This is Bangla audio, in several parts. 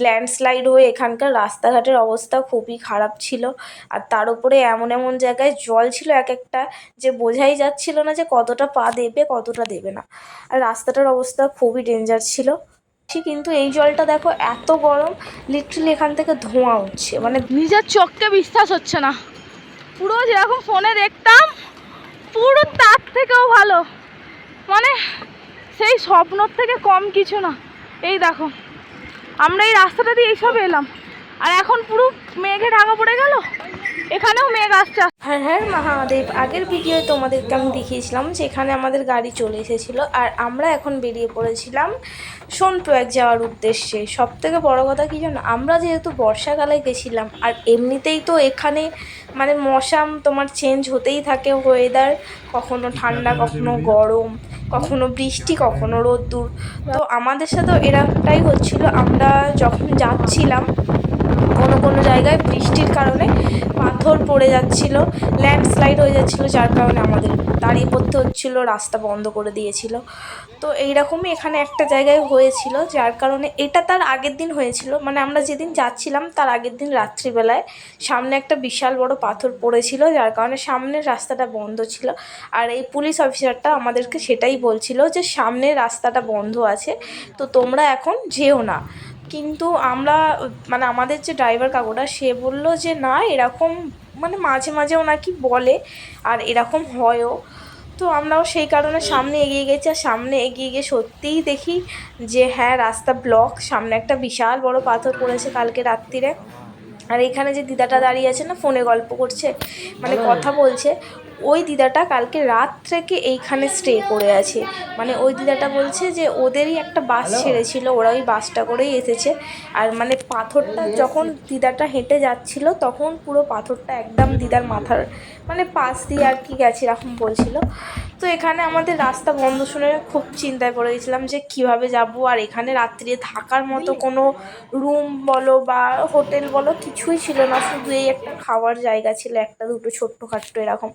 ল্যান্ডস্লাইড হয়ে এখানকার রাস্তাঘাটের অবস্থা খুবই খারাপ ছিল। আর তার উপরে এমন এমন জায়গায় জল ছিল এক একটা যে বোঝাই যাচ্ছিল না যে কতটা পা দেবে, কতটা দেবে না। আর রাস্তাটার অবস্থা খুবই ডেঞ্জার ছিল। কিন্তু এই জলটা দেখো এত গরম লিটারালি এখান থেকে ধোঁয়া উঠছে। মানে নিজের চোখকে বিশ্বাস হচ্ছে না। পুরো যেরকম ফোনে দেখতাম, পুরো তার থেকেও ভালো। মানে সেই স্বপ্নর থেকে কম কিছু না। এই দেখো। আমরা এই রাস্তাটা দিয়ে এইসব এলাম। আর এখন পুরো মেঘে ঢাকা পড়ে গেল। এখানেও মেঘ আসছে। হ্যাঁ হ্যাঁ মহাদেব, আগের ভিডিওয়ে তোমাদেরকে আমি দেখিয়েছিলাম যে এখানে আমাদের গাড়ি চলে এসেছিল আর আমরা এখন বেরিয়ে পড়েছিলাম সোনপ্রয়াগ যাওয়ার উদ্দেশ্যে। সব থেকে বড়ো কথা কী জানো? আমরা যেহেতু বর্ষাকালে গেছিলাম আর এমনিতেই তো এখানে মানে মশাম তোমার চেঞ্জ হতেই থাকে ওয়েদার কখনো ঠান্ডা, কখনো গরম। কখনো বৃষ্টি, কখনো রোদ্দুর। তো আমাদের সাথেও এরকমটাই হচ্ছিল, আমরা যখন যাচ্ছিলাম, কোনো কোনো জায়গায় বৃষ্টির কারণে পাথর পড়ে যাচ্ছিল, ল্যান্ডস্লাইড হয়ে যাচ্ছিল, যার কারণে আমাদের দাঁড়িয়ে পড়তে হচ্ছিল, রাস্তা বন্ধ করে দিয়েছিল। তো এইরকমই এখানে একটা জায়গায় হয়েছিল, যার কারণে এটা তার আগের দিন হয়েছিল। মানে আমরা যেদিন যাচ্ছিলাম তার আগের দিন রাত্রিবেলায় সামনে একটা বিশাল বড় পাথর পড়েছিল, যার কারণে সামনের রাস্তাটা বন্ধ ছিল। আর এই পুলিশ অফিসারটা আমাদেরকে সেটাই বলছিল যে সামনের রাস্তাটা বন্ধ আছে, তো তোমরা এখন যেও না। কিন্তু আমরা মানে আমাদের যে ড্রাইভার কাকুটা সে বলল যে, না, এরকম মানে মাঝে মাঝেও নাকি বলে আর এরকম হয়ও। তো আমরাও সেই কারণে সামনে এগিয়ে গেছি আর সামনে এগিয়ে গিয়ে সত্যিই দেখি যে হ্যাঁ রাস্তা ব্লক সামনে একটা বিশাল বড় পাথর পড়েছে কালকে রাত্রিরে। আর এখানে যে দিদাটা দাঁড়িয়ে আছে না ফোনে গল্প করছে মানে কথা বলছে ওই দিদাটা কালকে রাত থেকে এইখানে স্টে করে আছে। মানে ওই দিদাটা বলছে যে ওদেরই একটা বাস ছেড়েছিল ওরা ওই বাসটা করেই এসেছে। আর মানে পাথরটা যখন দিদাটা হেঁটে যাচ্ছিল তখন পুরো পাথরটা একদম দিদার মাথার মানে পাশ দিয়ে আর কি গেছে এরকম বলছিল। তো এখানে আমাদের রাস্তা বন্ধ শুনে খুব চিন্তায় পড়ে গেছিলাম যে কীভাবে যাব? আর এখানে রাত্রে থাকার মতো কোনো রুম বলো বা হোটেল বলো কিছুই ছিল না। শুধু এই একটা খাওয়ার জায়গা ছিল, একটা দুটো ছোট্ট ছোট্টখাট্টো এরকম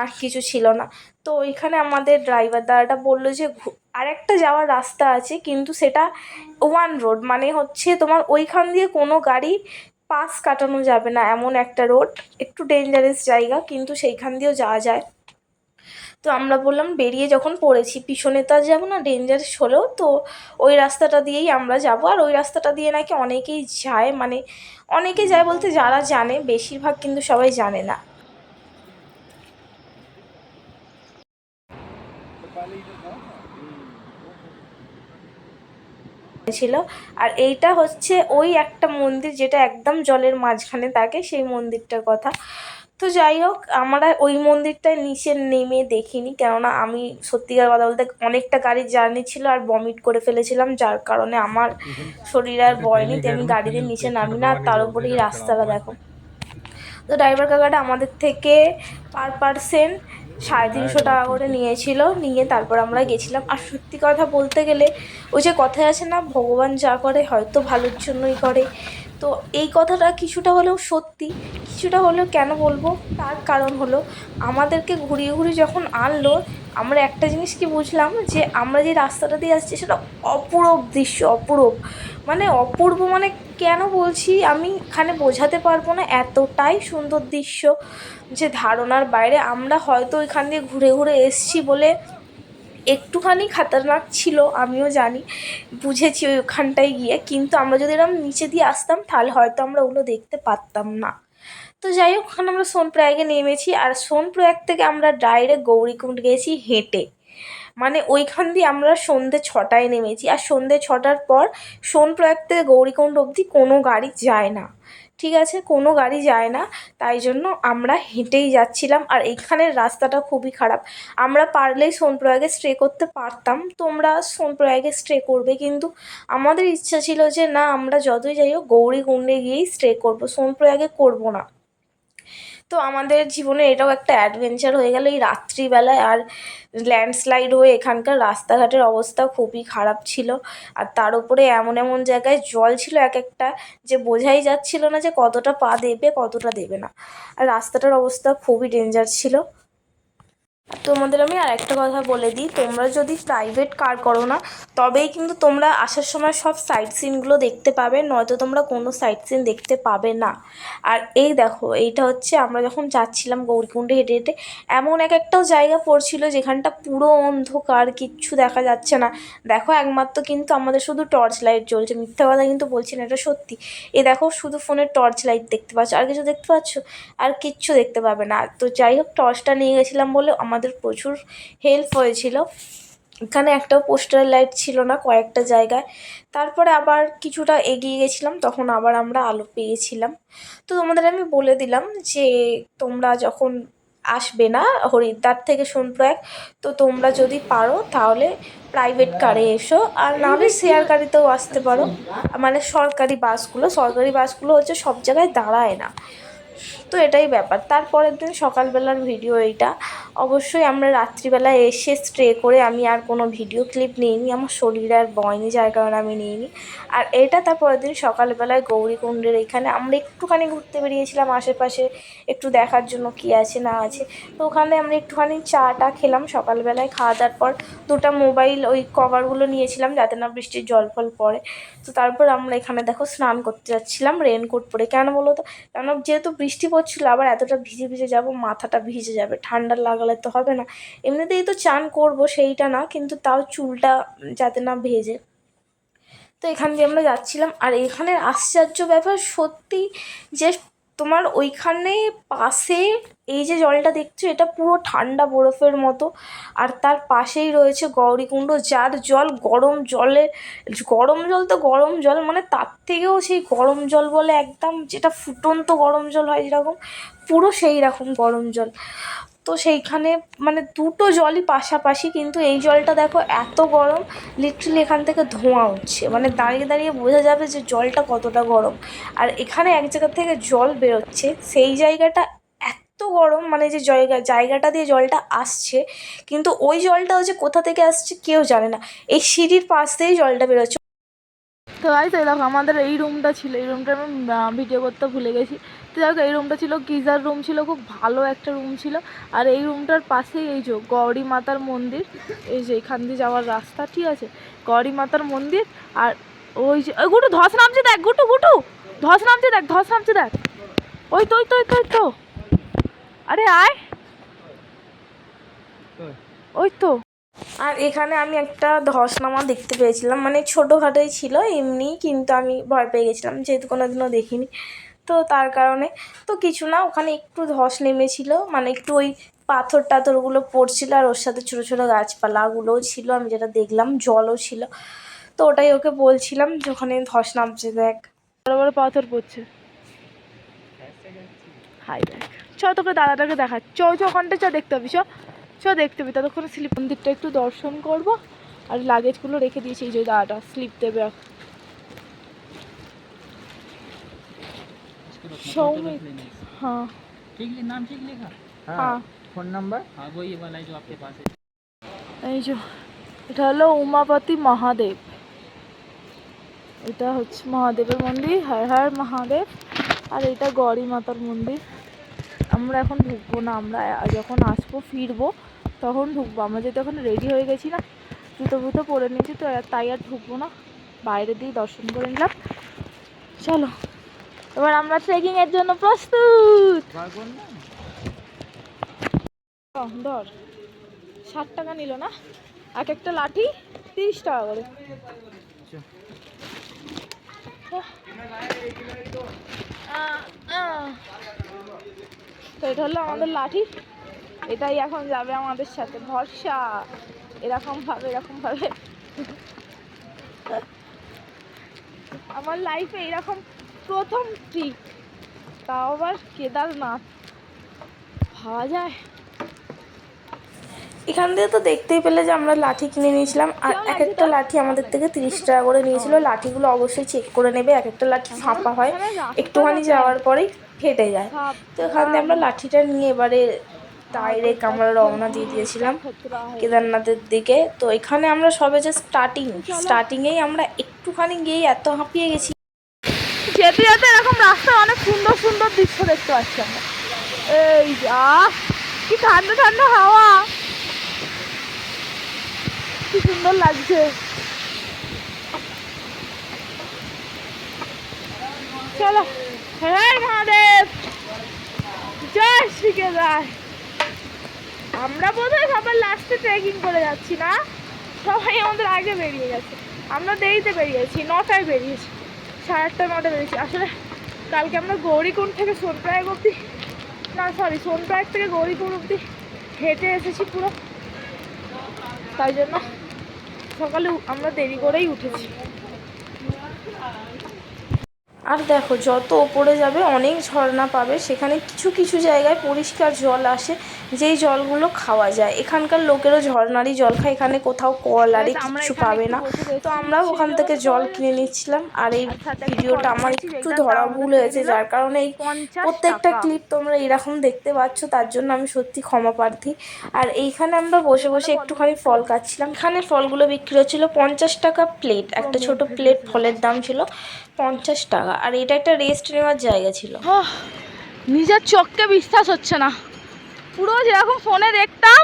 আর কিছু ছিল না। তো ওইখানে আমাদের ড্রাইভার দাদাটা বলল যে আরেকটা যাওয়ার রাস্তা আছে, কিন্তু সেটা ওয়ান রোড মানে হচ্ছে তোমার ওইখান দিয়ে কোনো গাড়ি পাস কাটানো যাবে না এমন একটা রোড, একটু ডেঞ্জারাস জায়গা, কিন্তু সেইখান দিয়েও যাওয়া যায়। তো আমরা বললাম, বেরিয়ে যখন পড়েছি, পিছনে তো আর যাব না ডেঞ্জারাস হলেও তো ওই রাস্তাটা দিয়েই আমরা যাব। আর ওই রাস্তাটা দিয়ে নাকি অনেকেই যায় মানে অনেকে যায় বলতে যারা জানে, বেশিরভাগ কিন্তু সবাই জানে না। ছিল। আর এইটা হচ্ছে ওই একটা মন্দির যেটা একদম জলের মাঝখানে থাকে, সেই মন্দিরটার কথা। তো যাই হোক, আমরা ওই মন্দিরটায় নিচে নেমে দেখিনি, কেননা আমি সত্যিকার কথা বলতে অনেকটা গাড়ির জার্নি ছিল আর বমিট করে ফেলেছিলাম, যার কারণে আমার শরীর আর বয়নি তেমনি গাড়িতে নিচে নামি না, আর তার উপরে এই রাস্তাটা দেখো। তো ড্রাইভার কাকাটা আমাদের থেকে পার পার্সেন্ট সাড়ে তিনশো টাকা করে নিয়েছিল, নিয়ে তারপর আমরা গেছিলাম। আর সত্যি কথা বলতে গেলে, ওই যে কথায় আছে না, ভগবান যা করে হয়তো ভালোর জন্যই করে। তো এই কথাটা কিছুটা হলেও সত্যি, কিছুটা হলেও কেন বলব? তার কারণ হলো, আমাদেরকে ঘুরিয়ে ঘুরিয়ে যখন আনলো আমরা একটা জিনিস কি বুঝলাম যে আমরা যে রাস্তাটা দিয়ে আসছি সেটা অপূরব দৃশ্য অপূরব মানে অপূর্ব মানে কেন বলছি? আমি এখানে বোঝাতে পারব না এতটাই সুন্দর দৃশ্য যে ধারণার বাইরে। আমরা হয়তো ওইখান দিয়ে ঘুরে ঘুরে এসছি বলে একটুখানি খাতারনাক ছিল, আমিও জানি, বুঝেছি ওই ওখানটায় গিয়ে। কিন্তু আমরা যদি এরকম নিচে দিয়ে আসতাম, তাহলে হয়তো আমরা ওগুলো দেখতে পারতাম না। তো যাই হোক ওখানে আমরা সোনপ্রয়াগে নেমেছি আর সোনপ্রয়াগ থেকে আমরা ডাইরেক্ট গৌরীকুণ্ড গেছি হেঁটে। মানে ওইখান দিয়ে আমরা সন্ধ্যে ছটায় নেমেছি আর সন্ধ্যে ছটার পর সোনপ্রয়াগ থেকে গৌরীকুণ্ড অবধি কোনো গাড়ি যায় না। ঠিক আছে? কোনো গাড়ি যায় না। তাই জন্য আমরা হেঁটেই যাচ্ছিলাম আর এইখানের রাস্তাটা খুবই খারাপ। আমরা পারলেই সোনপ্রয়াগে স্টে করতে পারতাম। তোমরা সোনপ্রয়াগে স্টে করবে। কিন্তু আমাদের ইচ্ছা ছিল যে না, আমরা যতই যাই হোক গৌরীকুণ্ডে গিয়েই স্টে করব। সোনপ্রয়াগে করব না। তো আমাদের জীবনে এটাও একটা অ্যাডভেঞ্চার হয়ে গেল। এই রাত্রিবেলায় আর ল্যান্ডস্লাইড হয়ে এখানকার রাস্তাঘাটের অবস্থা খুবই খারাপ ছিল। আর তার উপরে এমন এমন জায়গায় জল ছিল এক একটা যে বোঝাই যাচ্ছিল না যে কতটা পা দেবে, কতটা দেবে না। আর রাস্তাটার অবস্থা খুবই ডেঞ্জার ছিল। তোমাদের আমি আর একটা কথা বলে দিই, তোমরা যদি প্রাইভেট কার করো না, তবেই কিন্তু তোমরা আসার সময় সব সাইট সিনগুলো দেখতে পাবে, নয়তো তোমরা কোনো সাইট সিন দেখতে পাবে না। আর এই দেখো, এইটা হচ্ছে আমরা যখন যাচ্ছিলাম গৌরীকুণ্ডে হেঁটে হেঁটে, এমন এক একটাও জায়গা পড়ছিল যেখানটা পুরো অন্ধকার, কিচ্ছু দেখা যাচ্ছে না। দেখো একমাত্র কিন্তু আমাদের শুধু টর্চ লাইট জ্বলছে, মিথ্যা কথা কিন্তু বলছি না, এটা সত্যি। এ দেখো শুধু ফোনের টর্চ লাইট দেখতে পাচ্ছ, আর কিছু দেখতে পাচ্ছ? আর কিচ্ছু দেখতে পাবে না। তো যাই হোক টর্চটা নিয়ে গেছিলাম বলে আমাদের প্রচুর হেল্প হয়েছিল। এখানে একটাও পোস্টার লাইট ছিল না, কয়েকটা জায়গায়। তারপরে আবার কিছুটা এগিয়ে গেছিলাম, তখন আবার আমরা আলো পেয়েছিলাম। তো তোমাদের আমি বলে দিলাম যে, তোমরা যখন আসবে না হরিদ্বার থেকে সোনপ্রয়াগ, তো তোমরা যদি পারো তাহলে প্রাইভেট কারে এসো। আর না হলে শেয়ার গাড়িতেও আসতে পারো। মানে সরকারি বাসগুলো সরকারি বাসগুলো হচ্ছে সব জায়গায় দাঁড়ায় না। তো এটাই ব্যাপার। তারপরের দিন সকালবেলার ভিডিও এইটা। অবশ্যই আমরা রাত্রিবেলায় এসে স্ট্রে করে আমি আর কোনো ভিডিও ক্লিপ নিইনি, আমার শরীর আর বয়নি, যার কারণে আমি নিইনি। আর এটা তারপরের দিন সকালবেলায় গৌরীকুণ্ডের এখানে আমরা একটুখানি ঘুরতে বেরিয়েছিলাম আশেপাশে, একটু দেখার জন্য কী আছে না আছে। তো ওখানে আমরা একটুখানি চাটা খেলাম সকালবেলায়, খাওয়া দাওয়ার পর দুটো মোবাইল ওই কভারগুলো নিয়েছিলাম যাতে না বৃষ্টির জল ফল পড়ে। তো তারপর আমরা এখানে দেখো স্নান করতে যাচ্ছিলাম রেনকোট পরে। কেন বলো তো? কেন? যেহেতু বৃষ্টি পড়ছিল আবার এতটা ভিজে ভিজে যাব, মাথাটা ভিজে যাবে, ঠান্ডা লাগালে তো হবে না। এমনিতেই তো চান করব, সেইটা না, কিন্তু তাও চুলটা যাতে না ভেজে। তো এখান দিয়ে আমরা যাচ্ছিলাম, আর এখানের আশ্চর্য ব্যাপার সত্যি যে তোমার ওইখানে পাশে এই যে জলটা দেখছ, এটা পুরো ঠান্ডা বরফের মতো। আর তার পাশেই রয়েছে গৌরীকুণ্ড যার জল গরম জলে, গরম জল তো গরম জল মানে তার থেকেও সেই গরম জল বলে একদম যেটা ফুটন্ত গরম জল হয় যেরকম, পুরো সেই রকম গরম জল। তো সেইখানে মানে দুটো জলই পাশাপাশি কিন্তু এই জলটা দেখো এত গরম লিটারালি এখান থেকে ধোঁয়া উঠছে। মানে দাঁড়িয়ে দাঁড়িয়ে বোঝা যাবে যে জলটা কতটা গরম। আর এখানে এক জায়গা থেকে জল বেরোচ্ছে, সেই জায়গাটা এত গরম মানে যে জায়গা, জায়গাটা দিয়ে জলটা আসছে, কিন্তু ওই জলটা যে কোথা থেকে আসছে কেউ জানে না। এই সিঁড়ির পাশ দিয়েই জলটা বেরোচ্ছে। তো তাই তো এই দেখো আমাদের এই রুমটা ছিল, এই রুমটা আমি ভিডিও করতে ভুলে গেছি। তো দেখো এই রুমটা ছিল গিজার রুম ছিল খুব ভালো একটা রুম ছিল। আর এই রুমটার পাশেই এই যে গৌরী মাতার মন্দির এই যে এখান দিয়ে যাওয়ার রাস্তা ঠিক আছে? গৌরী মাতার মন্দির আর ওই যে ওই গুটু ধস নামছে দেখ গুটু গুটু ধস নামছে দেখ ধস নামছে দেখ। ওই তো ওই তো ওই তো তো। আরে আয়। ওই। তো। আর এখানে আমি একটা ধসনামা দেখতে পেয়েছিলাম মানে ছোটোখাটোই ছিল এমনি কিন্তু আমি ভয় পেয়ে গেছিলাম যেহেতু কোনো দিনও দেখিনি। তার কারণে। তো কিছু না, ওখানে একটু ধস নেমেছিল মানে একটু ওই পাথর টাথরগুলো পড়ছিল আর ওর সাথে ছোটো ছোটো গাছপালাগুলোও ছিল, আমি যেটা দেখলাম জলও ছিল। তো ওটাই ওকে বলছিলাম যে ওখানে ধস নামছে, দেখ। বড় বড় পাথর পড়ছে। হাই, দেখ। চ তোকে দাদাটাকে দেখা চ চ ওখানটা চ দেখতে হবে চ চ দেখতে হবে। ততক্ষণ স্লিপ মন্দিরটা একটু দর্শন করব। আর লাগেজগুলো রেখে দিয়েছি, এই যে দাদাটা স্লিপ দেবে सौमित हाँ ठीक लिख नाम ठीक लिखा हाँ फोन नंबर हाँ वही वाला है जो आपके पास है এই যে এটা হলো উমাপতি মহাদেব এটা হচ্ছে মহাদেবের মন্দির হর হর মহাদেব আর এটা গৌরী মাতার মন্দির আমরা এখন ঢুকবো না আমরা যখন আসবো ফিরবো তখন ঢুকবো আমরা যেহেতু এখন রেডি হয়ে গেছি না জুতো ফুতো পরে নিয়েছি তো আর তাই আর ঢুকবো না বাইরে দিয়ে দর্শন করে নিলাম চলো এবার আমরা ট্রেকিং এর জন্য প্রস্তুত। ধর। ষাট টাকা নিল না? এক একটা লাঠি তিরিশ টাকা করে। তো এটা হলো আমাদের লাঠি। এটাই এখন যাবে আমাদের সাথে। ভরসা। এরকম ভাবে এরকম ভাবে। আমার লাইফে এরকম প্রথম ট্রিপ তাও আবার কেদারনাথ। ভাবা যায়। এখান থেকে তো দেখতেই পেলে যে আমরা লাঠি কিনে নিয়েছিলাম আর এক একটা লাঠি আমাদের থেকে তিরিশ টাকা করে নিয়েছিল। লাঠিগুলো অবশ্যই চেক করে নেবে এক একটা লাঠি ফাঁপা হয়। একটুখানি যাওয়ার পরেই ফেটে যায়। তো এখান থেকে আমরা লাঠিটা নিয়ে এবারে ডাইরেক্ট আমরা রওনা দিয়ে দিয়েছিলাম কেদারনাথের দিকে। তো এখানে আমরা সবে যে স্টার্টিং স্টার্টিংয়েই আমরা একটুখানি গিয়েই এত হাঁপিয়ে গেছি। যেতে যেতে এরকম রাস্তায় অনেক সুন্দর সুন্দর দৃশ্য দেখতে পাচ্ছি আমরা। এই যা, কি ঠান্ডা ঠান্ডা হাওয়া। কি সুন্দর লাগছে। চলো। হ্যাঁ মহাদেব। জয় শ্রীকে যায় আমরা বোধহয় সবার লাস্টে ট্রেকিং করে যাচ্ছি না। সবাই আমাদের আগে বেরিয়ে গেছে। আমরা দেরিতে বেরিয়েছি নটায় বেরিয়েছি। সাড়ে আটটার মধ্যে বেরিয়েছি। আসলে কালকে আমরা গৌরীকুণ্ড থেকে সোনপ্রায় অবধি না সরি সোনপ্রায় থেকে গৌরীকুণ্ড অবধি হেঁটে এসেছি পুরো। তাই জন্য সকালে আমরা দেরি করেই উঠেছি। আর দেখো যত ওপরে যাবে অনেক ঝর্ণা পাবে। সেখানে কিছু কিছু জায়গায় পরিষ্কার জল আসে যেই জলগুলো খাওয়া যায়। এখানকার লোকেরও ঝর্ণারই জল খায় এখানে কোথাও কল আর কিছু পাবে না। তো আমরাও ওখান থেকে জল কিনে নিচ্ছিলাম। আর এই একটা ভিডিওটা আমার একটু ধরা ভুল হয়েছে যার কারণে এই প্রত্যেকটা ক্লিপ তোমরা এরকম দেখতে পাচ্ছ তার জন্য আমি সত্যি ক্ষমা প্রার্থী। আর এইখানে আমরা বসে বসে একটুখানি ফল খাচ্ছিলাম। এখানে ফলগুলো বিক্রি হচ্ছিল পঞ্চাশ টাকা প্লেট একটা ছোট প্লেট ফলের দাম ছিল পঞ্চাশ টাকা। আর এটা একটা রেস্ট নেওয়ার জায়গা ছিল। নিজের চোখকে বিশ্বাস হচ্ছে না। পুরো যেরকম ফোনে দেখতাম,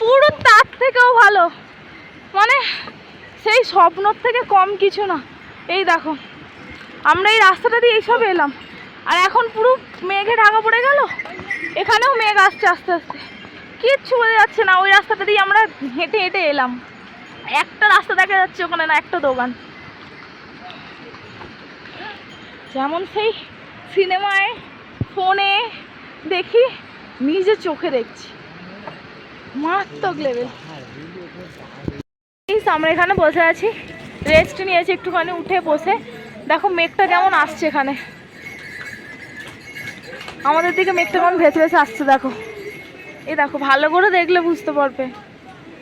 পুরো তার থেকেও ভালো। মানে সেই স্বপ্নর থেকে কম কিছু না। এই দেখো, আমরা এই রাস্তাটা দিয়ে এইসব এলাম। আর এখন পুরো মেঘে ঢাকা পড়ে গেল। এখানেও মেঘ আসছে আস্তে আস্তে। কিচ্ছু বোঝা যাচ্ছে না, ওই রাস্তাটা দিয়ে আমরা হেঁটে হেঁটে এলাম। একটা রাস্তা দেখা যাচ্ছে ওখানে না, একটা দোকান। যেমন সেই সিনেমায় ফোনে দেখি, নিজে চোখে দেখছি। মারাত্মক লেভেল আমরা এখানে বসে আছি। রেস্ট নিয়েছি একটুখানি, উঠে বসে। দেখো, মেঘটা কেমন আসছে এখানে। আমাদের দিকে মেঘটা কেমন ভেসে ভেসে আসছে, দেখো। এই দেখো, ভালো করে দেখলে বুঝতে পারবে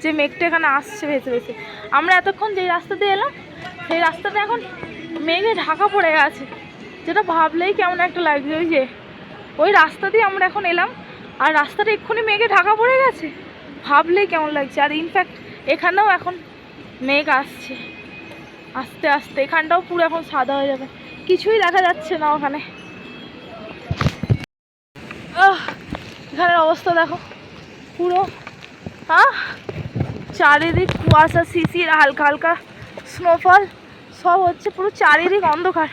যে মেঘটা এখানে আসছে ভেসে ভেসে। আমরা এতক্ষণ যেই রাস্তা দিয়ে এলাম, সেই রাস্তাটা এখন মেঘে ঢাকা পড়ে গেছে যেটা ভাবলেই কেমন একটা লাগছে ওই যে, ওই রাস্তা দিয়ে আমরা এখন এলাম, আর রাস্তাটা এক্ষুনি মেঘে ঢাকা পড়ে গেছে। ভাবলেই কেমন লাগছে, আর ইনফ্যাক্ট এখানেও এখন মেঘ আসছে। আস্তে আস্তে, এখানটাও পুরো এখন সাদা হয়ে যাবে। কিছুই দেখা যাচ্ছে না ওখানে। এখানের অবস্থা দেখো, পুরো হ্যাঁ চারিদিক কুয়াশা, শিশির, হালকা হালকা স্নোফল সব হচ্ছে পুরো চারিদিক অন্ধকার।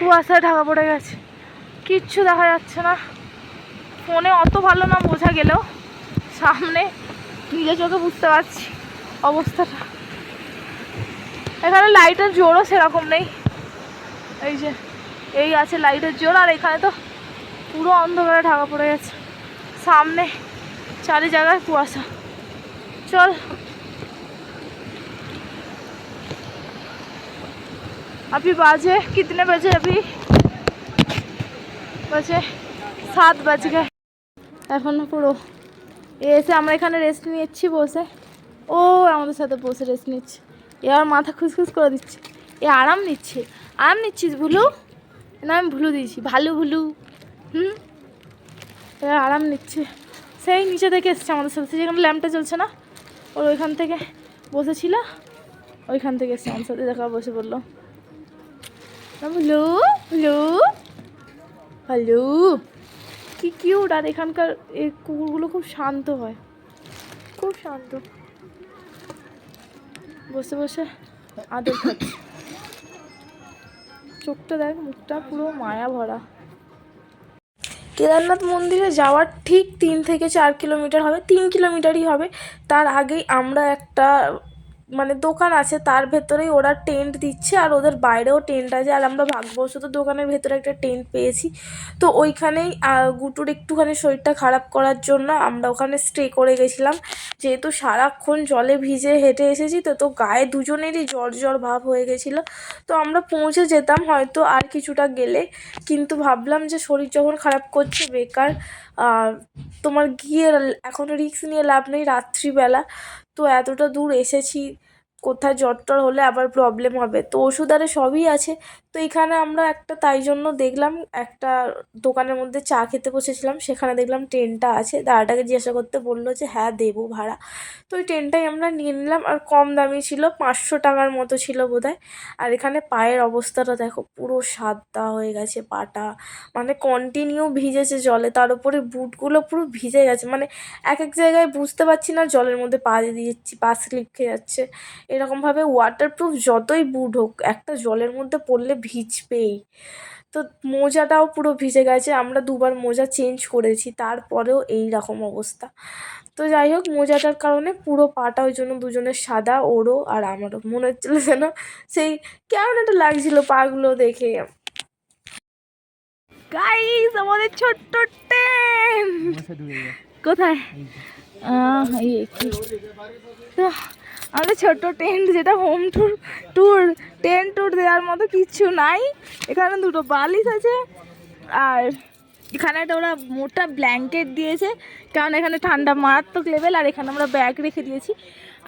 কুয়াশায় ঢাকা পড়ে গেছে। কিচ্ছু দেখা যাচ্ছে না। ফোনে অত ভালো না বোঝা গেলেও সামনে নিজে চোখে বুঝতে পারছি অবস্থাটা। এখানে লাইটের জোরও সেরকম নেই। এই যে, এই আছে লাইটের জোর আর এখানে তো পুরো অন্ধকারে ঢাকা পড়ে গেছে। সামনে চারি জায়গায় কুয়াশা। চল। अभी बाजे कितने बजे अभी बजे সাত বাজ গে এখনো পুরো এসে আমরা এখানে রেস্ট নিচ্ছি বসে ও আমাদের সাথে বসে রেস্ট নিচ্ছে এবার মাথা খুসখুস করে দিচ্ছে এ আরাম নিচ্ছে আরাম নিচ্ছিস ভুলু না আমি ভুলু দিয়েছি ভালো ভুলু হুম এবার আরাম নিচ্ছে সেই নিচে থেকে এসছে আমাদের সাথে যেখানে ল্যাম্পটা জ্বলছে না ওর ওইখান থেকে বসেছিল ওইখান থেকে এসছে আমার সাথে দেখা বসে বললো হ্যালো? হ্যালো? হ্যালো? কি কিউট আর এখানকার এই কুকুরগুলো খুব শান্ত হয়। খুব শান্ত। বসে বসে আদর খাচ্ছে। চোখটা দেখ, মুখটা পুরো মায়া ভরা। কেদারনাথ মন্দিরে যাওয়ার ঠিক তিন থেকে চার কিলোমিটার হবে, তিন কিলোমিটারই হবে। তার আগেই আমরা একটা মানে দোকান আছে, তার ভেতরেই ওরা টেন্ট দিচ্ছে আর ওদের বাইরেও টেন্ট আছে। আর আমরা ভাগ্যবশত দোকানের ভেতরে একটা টেন্ট পেয়েছি। তো ওইখানেই গুটুর একটুখানি শরীরটা খারাপ করার জন্য আমরা ওখানে স্টে করে গেছিলাম। যেহেতু সারাক্ষণ জলে ভিজে হেঁটে এসেছি, তো তো গায়ে দুজনেরই জ্বর জ্বর ভাব হয়ে গেছিল। তো আমরা পৌঁছে যেতাম হয়তো আর কিছুটা গেলে। কিন্তু ভাবলাম যে শরীর যখন খারাপ করছে, বেকার তোমার গিয়ে এখন রিস্ক নিয়ে লাভ নেই, রাত্রিবেলা। তো এতটা দূর এসেছি, কোথায় জ্বর টর হলে আবার প্রবলেম হবে। তো ওষুধ আরে সবই আছে। তো এখানে আমরা একটা, তাই জন্য দেখলাম একটা দোকানের মধ্যে চা খেতে বসেছিলাম, সেখানে দেখলাম ট্রেনটা আছে। দাদাটাকে জিজ্ঞাসা করতে বলল যে হ্যাঁ দেবো ভাড়া। তো ওই ট্রেনটাই আমরা নিয়ে নিলাম, আর কম দামি ছিল, পাঁচশো টাকার মতো ছিল বোধহয়। আর এখানে পায়ের অবস্থাটা দেখো, পুরো সাদা হয়ে গেছে পাটা। মানে কন্টিনিউ ভিজেছে জলে, তার উপরে বুটগুলো পুরো ভিজে গেছে। মানে এক এক জায়গায় বুঝতে পারছি না, জলের মধ্যে পা দিয়ে দিচ্ছি পা স্লিপ খেয়ে যাচ্ছে। এরকমভাবে ওয়াটারপ্রুফ যতই বুট হোক, একটা জলের মধ্যে পড়লে ভিজবেই। তো মোজাটাও পুরো ভিজে গেছে আমরা দুবার মোজা চেঞ্জ করেছি তারপরেও এই রকম অবস্থা। তো যাই হোক মোজাটার কারণে পুরো পাটা ওই জন্য দুজনের সাদা ওরও আর আমারও। মনে হচ্ছিল যেন সেই কেমন একটা লাগছিল পাগুলো দেখে। গাইস আমাদের ছোট্ট ট্রেন কোথায়? আহ, এই আমাদের ছোট্ট টেন্ট যেটা home tour tour tent tour দেওয়ার মতো কিছু নাই। এখানে দুটো বালিশ আছে আর এখানে একটা ওরা মোটা ব্ল্যাঙ্কেট দিয়েছে কারণ এখানে ঠান্ডা মারাত্মক লেভেল আর এখানে আমরা ব্যাগ রেখে দিয়েছি।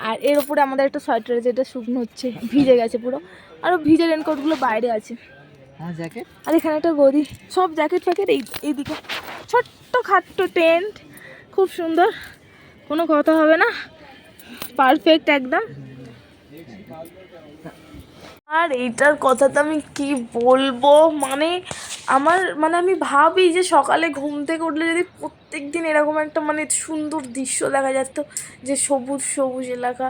আর এর উপরে আমাদের একটা সোয়েটার যেটা শুকনো হচ্ছে ভিজে গেছে পুরো। আর ভিজে রেনকোটগুলো বাইরে আছে। আর এখানে একটা গদি সব জ্যাকেট ফ্যাকেট এই এইদিকে। ছোট্ট খাট্ট টেন্ট খুব সুন্দর কোনো কথা হবে না। পারফেক্ট একদম। আর এইটার কথা তো আমি কি বলব? মানে আমার মানে আমি ভাবি যে সকালে ঘুম থেকে উঠলে যদি প্রত্যেক দিন এরকম একটা মানে সুন্দর দৃশ্য দেখা যেত যে সবুজ সবুজ এলাকা।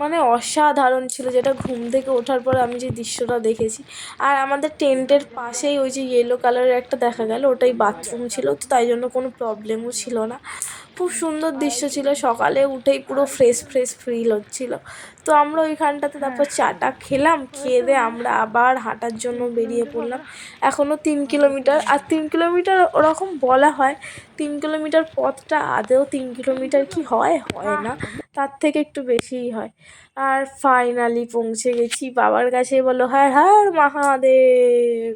মানে অসাধারণ ছিল যেটা ঘুম থেকে ওঠার পর আমি যে দৃশ্যটা দেখেছি। আর আমাদের টেন্টের পাশেই ওই যে ইয়েলো কালারের একটা দেখা গেল ওটাই বাথরুম ছিল তো তাই জন্য কোনো প্রবলেমও ছিল না। খুব সুন্দর দৃশ্য ছিল সকালে উঠেই পুরো ফ্রেশ ফ্রেশ ফিল হচ্ছিল। তো আমরা ওইখানটাতে তারপর চাটা খেলাম খেয়ে দিয়ে আমরা আবার হাঁটার জন্য বেরিয়ে পড়লাম। এখনও তিন কিলোমিটার আর তিন কিলোমিটার ওরকম বলা হয় তিন কিলোমিটার পথটা আদেও তিন কিলোমিটার কি হয়? হয় না। তার থেকে একটু বেশিই হয়। আর ফাইনালি পৌঁছে গেছি। বাবার কাছে বলো হ্যাঁ হ্যাঁ মহাদেব।